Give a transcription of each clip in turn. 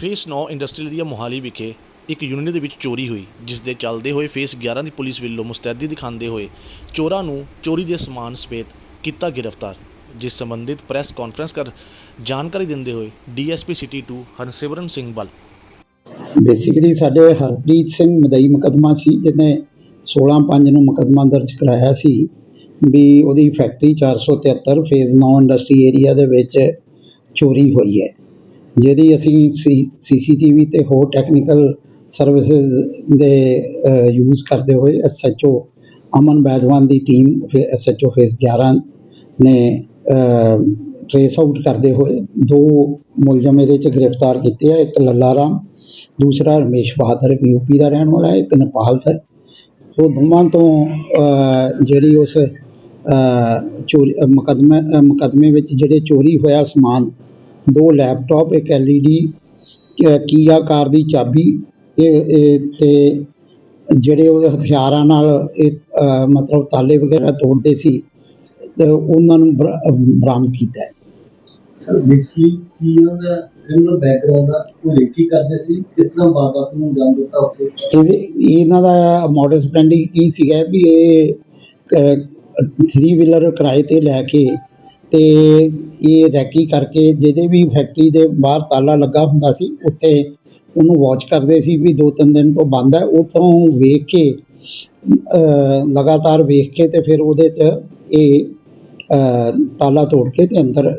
Face 9 industrial area Mohali ਵਿਖੇ ਇੱਕ union ਦੇ ਵਿੱਚ ਚੋਰੀ ਹੋਈ ਜਿਸ ਦੇ ਚੱਲਦੇ ਹੋਏ ਫੇਸ 11 ਦੀ ਪੁਲਿਸ ਵੱਲੋਂ ਮੁਸਤੈਦੀ ਦਿਖਾਉਂਦੇ ਹੋਏ ਚੋਰਾਂ ਨੂੰ ਚੋਰੀ ਦੇ ਸਮਾਨ ਸਮੇਤ ਕੀਤਾ ਗ੍ਰਿਫਤਾਰ, ਜਿਸ ਸੰਬੰਧਿਤ ਪ੍ਰੈਸ ਕਾਨਫਰੰਸ ਕਰ ਜਾਣਕਾਰੀ ਦਿੰਦੇ ਹੋਏ ਡੀਐਸਪੀ ਸਿਟੀ 2 ਹਰਸਿਮਰਨ ਸਿੰਘ ਬਲ ਬੇਸਿਕਲੀ ਸਾਡੇ ਹਰਪ੍ਰੀਤ ਸਿੰਘ ਮਦਈ ਮੁਕੱਦਮਾ ਸੀ, ਜਿਹਨੇ 16/5 ਨੂੰ ਮੁਕੱਦਮਾ ਦਰਜ ਕਰਾਇਆ ਸੀ ਵੀ ਉਹਦੀ ਫੈਕਟਰੀ 473 ਫੇਜ਼ 9 ਇੰਡਸਟਰੀ ਏਰੀਆ ਦੇ ਵਿੱਚ ਚੋਰੀ ਹੋਈ ਹੈ। ਜਿਹਦੀ ਅਸੀਂ ਸੀਸੀਟੀਵੀ ਤੇ ਹੋਰ ਟੈਕਨੀਕਲ ਸਰਵਿਸਿਜ਼ ਦੇ ਯੂਜ਼ ਕਰਦੇ ਹੋਏ ਐਸਐਚਓ ਅਮਨ ਬੈਦਵਾਨ ਦੀ ਟੀਮ ਫਿਰ ਐਸਐਚਓ ਫੇਸ 11 ਨੇ ਟ੍ਰੇਸ ਆਊਟ ਕਰਦੇ ਹੋਏ ਦੋ ਮੁਲਜ਼ਮ ਇਹਦੇ ਚ ਗ੍ਰਿਫਤਾਰ ਕੀਤੇ ਆ ਇੱਕ ਲੱਲਾ ਰਾਮ ਦੂਸਰਾ ਰਮੇਸ਼ ਬਹਾਦਰ ਇੱਕ ਯੂਪੀ ਦਾ ਰਹਿਣ ਵਾਲਾ ਹੈ ਇੱਕ ਨੇਪਾਲ ਦਾ ਉਹ ਦੋਵਾਂ ਤੋਂ ਜਿਹੜੀ ਉਸ ਚੋਰੀ ਅਹ, ਮੁਕੱਦਮੇ ਮੁਕੱਦਮੇ ਵਿੱਚ ਜਿਹੜੇ ਚੋਰੀ ਹੋਇਆ ਸਮਾਨ ਦੋ ਲੈਪਟਾਪ ਇੱਕ ਐਲਈਡੀ ਕੀਆ ਕਾਰ ਦੀ ਚਾਬੀ ਇਹ ਤੇ ਜਿਹੜੇ ਉਹਦੇ ਹਥਿਆਰਾਂ ਨਾਲ ਇਹ ਮਤਲਬ ਤਾਲੇ ਵਗੈਰਾ ਤੋੜਦੇ ਸੀ ਤੇ ਉਹਨਾਂ ਨੂੰ ਬਰਾ- ਬਰਾਮਦ ਕੀਤਾ ਹੈ। ਸਰ ਬੇਸਿਕਲੀ ਕੀ ਉਹਨਾਂ ਦਾ ਕ੍ਰਿਮੀਨਲ ਬੈਕਗ੍ਰਾਉਂਡ ਆ ਉਹ ਰੇਕੀ ਕਰਦੇ ਸੀ ਕਿਸ ਤਰ੍ਹਾਂ ਵਾਰਦਾਤ ਨੂੰ ਅੰਜਾਮ ਦਿੱਤਾ ਉੱਥੇ? ਇਹਦੇ ਇਹਨਾਂ ਦਾ ਮੋਡਸ ਬ੍ਰਾਂਡਿੰਗ ਕੀ ਸੀਗਾ ਵੀ ਇਹ 3 ਵੀਲਰ ਕਿਰਾਏ ਤੇ ਲੈ ਕੇ ਤੇ ਇਹ ਰੈਕੀ ਕਰਕੇ ਜਿਹਦੇ ਵੀ ਫੈਕਟਰੀ ਦੇ ਬਾਹਰ ਤਾਲਾ ਲੱਗਾ ਹੁੰਦਾ ਸੀ ਉੱਥੇ ਉਹਨੂੰ ਵਾਚ ਕਰਦੇ ਸੀ ਵੀ ਦੋ ਤਿੰਨ ਦਿਨ ਤੋਂ ਬੰਦ ਹੈ। ਉੱਥੋਂ ਵੇਖ ਕੇ ਲਗਾਤਾਰ ਵੇਖ ਕੇ ਤੇ ਫਿਰ ਉਹਦੇ 'ਚ ਇਹ ਤਾਲਾ ਤੋੜ ਕੇ ਤੇ ਅੰਦਰ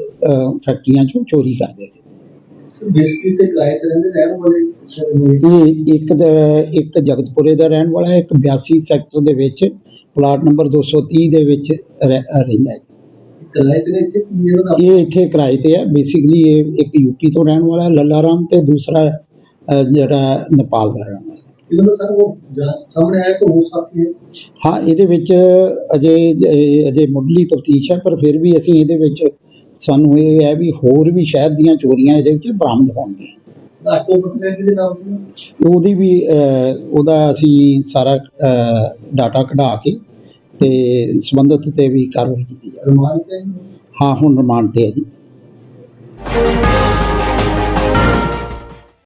ਫੈਕਟਰੀਆਂ 'ਚੋਂ ਚੋਰੀ ਕਰਦੇ ਸੀ ਇਹ ਇੱਕ ਦਾ- ਇੱਕ ਜਗਤਪੁਰੇ ਦਾ ਰਹਿਣ ਵਾਲਾ ਹੈ ਇੱਕ 82 ਸੈਕਟਰ ਦੇ ਵਿੱਚ ਪਲਾਟ ਨੰਬਰ 230 ਦੇ ਵਿੱਚ ਰਹਿ- ਰਹਿੰਦਾ ਹੈ। ਕਿਰਾਏ ਤੇ ਨੇ ਇੱਥੇ? ਕੀ ਇਹਨਾਂ ਦਾ? ਇਹ ਇੱਥੇ ਕਿਰਾਏ ਤੇ ਹੈ ਬੇਸਿਕਲੀ ਇਹ ਇੱਕ ਯੂਪੀ ਤੋਂ ਰਹਿਣ ਵਾਲਾ ਹੈ, ਲੱਲਾ ਰਾਮ ਤੇ ਦੂਸਰਾ ਜਿਹੜਾ ਨੇਪਾਲ ਦਾ ਰਹਿਣ ਵਾਲਾ। ਹੈ। ਇਹਨਾਂ ਦਾ ਸਰ ਉਹ ਜਾਂ- ਸਾਹਮਣੇ ਆਇਆ ਤਾਂ ਹੋ ਸਕਦੀ ਹੈ? ਹਾਂ ਇਹਦੇ ਵਿੱਚ ਅਜੇ ਅਜੇ ਮੁੱਢਲੀ ਤਫਤੀਸ਼ ਹੈ ਪਰ ਫਿਰ ਵੀ ਅਸੀਂ ਇਹਦੇ ਵਿੱਚ ਸਾਨੂੰ ਇਹ ਹੈ ਵੀ ਹੋਰ ਵੀ ਸ਼ਹਿਰ ਦੀਆਂ ਚੋਰੀਆਂ ਇਹਦੇ ਵਿੱਚ ਬਰਾਮਦ ਹੋਣਗੀਆਂ। ਆਟੋ ਪਟਨੇ ਦੇ ਨਾਮ ਤੇ ਉਹਦੀ ਵੀ ਅਹ, ਉਹਦਾ ਅਸੀਂ ਸਾਰਾ ਡਾਟਾ ਕਢਾ ਕੇ ਤੇ ਸੰਬੰਧਿਤ ਤੇ ਵੀ ਕਾਰਵਾਈ ਕੀਤੀ ਜਾਵੇ। ਹਾਂ ਹੁਣ ਰਿਮਾਂਡ ਤੇ ਹੈ ਜੀ।